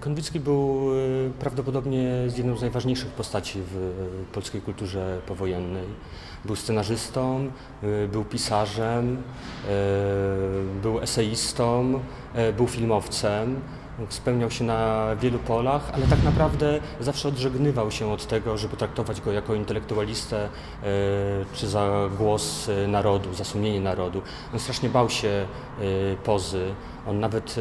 Konwicki był e, prawdopodobnie jedną z najważniejszych postaci w e, polskiej kulturze powojennej. Był scenarzystą, e, był pisarzem, był eseistą, był filmowcem. Spełniał się na wielu polach, ale tak naprawdę zawsze odżegnywał się od tego, żeby traktować go jako intelektualistę czy za głos narodu, za sumienie narodu. On strasznie bał się pozy. On nawet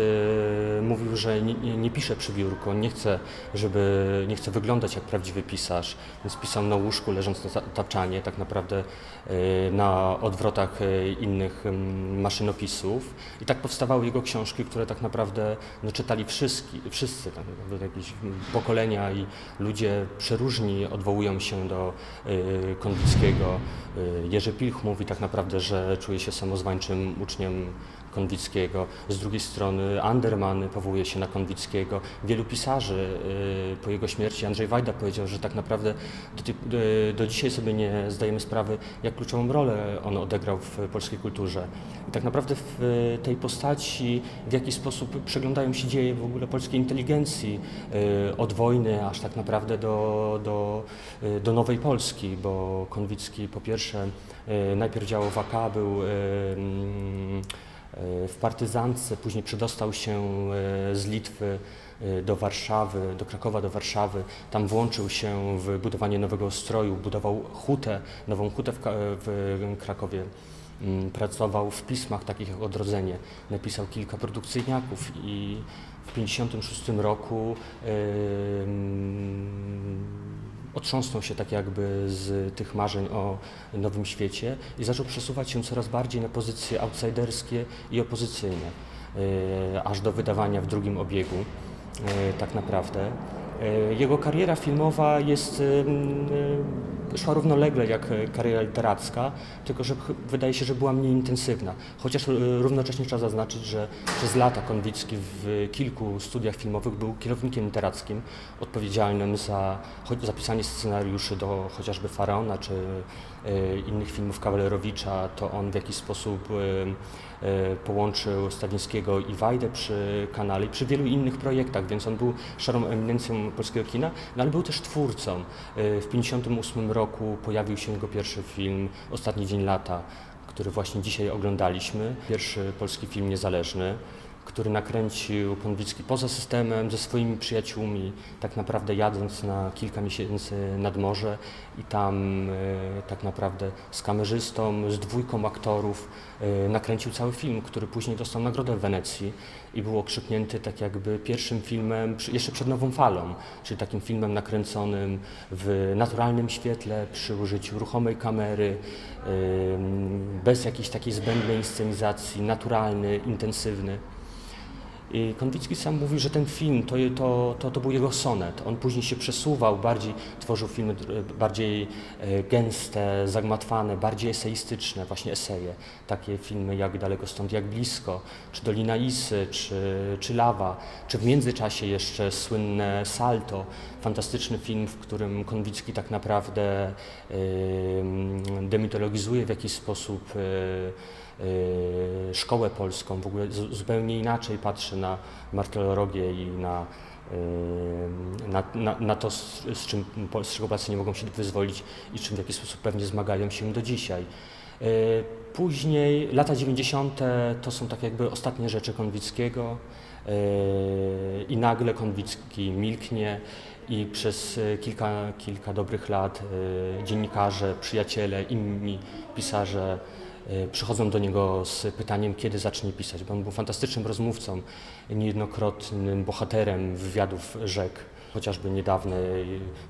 e, mówił, że nie, nie, pisze przy biurku, on nie chce, żeby, nie chce wyglądać jak prawdziwy pisarz, więc pisał na łóżku, leżąc na ta- tapczanie, tak naprawdę e, na odwrotach e, innych mm, maszynopisów. I tak powstawały jego książki, które tak naprawdę no, czytali wszyscy, wszyscy tak naprawdę jakieś pokolenia i ludzie przeróżni odwołują się do e, Konwickiego. E, Jerzy Pilch mówi tak naprawdę, że czuje się samozwańczym uczniem Konwickiego. Z strony Anderman powołuje się na Konwickiego. Wielu pisarzy y, po jego śmierci, Andrzej Wajda powiedział, że tak naprawdę do, tej, do, do dzisiaj sobie nie zdajemy sprawy, jak kluczową rolę on odegrał w polskiej kulturze. I tak naprawdę w y, tej postaci w jaki sposób przeglądają się dzieje w ogóle polskiej inteligencji y, od wojny aż tak naprawdę do, do, y, do nowej Polski, bo Konwicki po pierwsze y, najpierw działał w AK, był y, mm, w partyzance, później przedostał się e, z Litwy e, do Warszawy, do Krakowa, do Warszawy. Tam włączył się w budowanie nowego stroju, budował hutę, nową hutę w, Krakowie. Mm, Pracował w pismach takich jak Odrodzenie. Napisał kilka produkcyjniaków i w 1956 roku em, otrząsnął się tak jakby z tych marzeń o nowym świecie i zaczął przesuwać się coraz bardziej na pozycje outsiderskie i opozycyjne, e, aż do wydawania w drugim obiegu e, tak naprawdę. E, Jego kariera filmowa jest, szła równolegle jak e, kariera literacka, tylko że wydaje się, że była mniej intensywna. Chociaż e, równocześnie trzeba zaznaczyć, że przez lata Konwicki w kilku studiach filmowych był kierownikiem literackim odpowiedzialnym za choć za pisanie scenariuszy do chociażby Faraona czy e, innych filmów Kawalerowicza. To on w jakiś sposób połączył Stawińskiego i Wajdę przy kanale i przy wielu innych projektach, więc on był szarą eminencją polskiego kina, no ale był też twórcą. W 1958 roku pojawił się jego pierwszy film Ostatni dzień lata, który właśnie dzisiaj oglądaliśmy. Pierwszy polski film niezależny, który nakręcił Konwicki poza systemem, ze swoimi przyjaciółmi, tak naprawdę jadąc na kilka miesięcy nad morze i tam e, tak naprawdę z kamerzystą, z dwójką aktorów e, nakręcił cały film, który później dostał nagrodę w Wenecji i był okrzyknięty tak jakby pierwszym filmem jeszcze przed nową falą, czyli takim filmem nakręconym w naturalnym świetle, przy użyciu ruchomej kamery, em, bez jakiejś takiej zbędnej inscenizacji, naturalny, intensywny. I Konwicki sam mówi, że ten film to, to, to, to był jego sonet. On później się przesuwał, bardziej tworzył filmy bardziej e, gęste, zagmatwane, bardziej eseistyczne, właśnie eseje. Takie filmy jak Daleko stąd, jak blisko, czy Dolina Isy, czy, czy Lawa, czy w międzyczasie jeszcze słynne Salto, fantastyczny film, w którym Konwicki tak naprawdę demitologizuje w jakiś sposób e, e, szkołę polską, w ogóle zu- zupełnie inaczej patrzy na martyrologię i na, e, na, na, na to, z, czym pol- z czego Polacy nie mogą się wyzwolić i czym w jakiś sposób pewnie zmagają się do dzisiaj. Później lata 90. to są tak jakby ostatnie rzeczy Konwickiego i nagle Konwicki milknie i przez e, kilka, kilka dobrych lat e, dziennikarze, przyjaciele, inni pisarze e, przychodzą do niego z pytaniem, kiedy zacznie pisać, bo on był fantastycznym rozmówcą, niejednokrotnym bohaterem wywiadów rzek. Chociażby niedawne,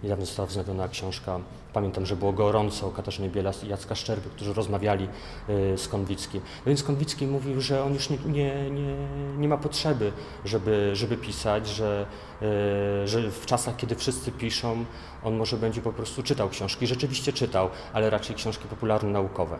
niedawno została wznowiona książka, pamiętam, że było gorąco o Katarzynie Bielas i Jacka Szczerby, którzy rozmawiali e, z Konwickim. No więc Konwicki mówił, że on już nie, nie, nie, nie ma potrzeby, żeby, żeby pisać, że, e, że w czasach, kiedy wszyscy piszą, on może będzie po prostu czytał książki. Rzeczywiście czytał, ale raczej książki popularno-naukowe.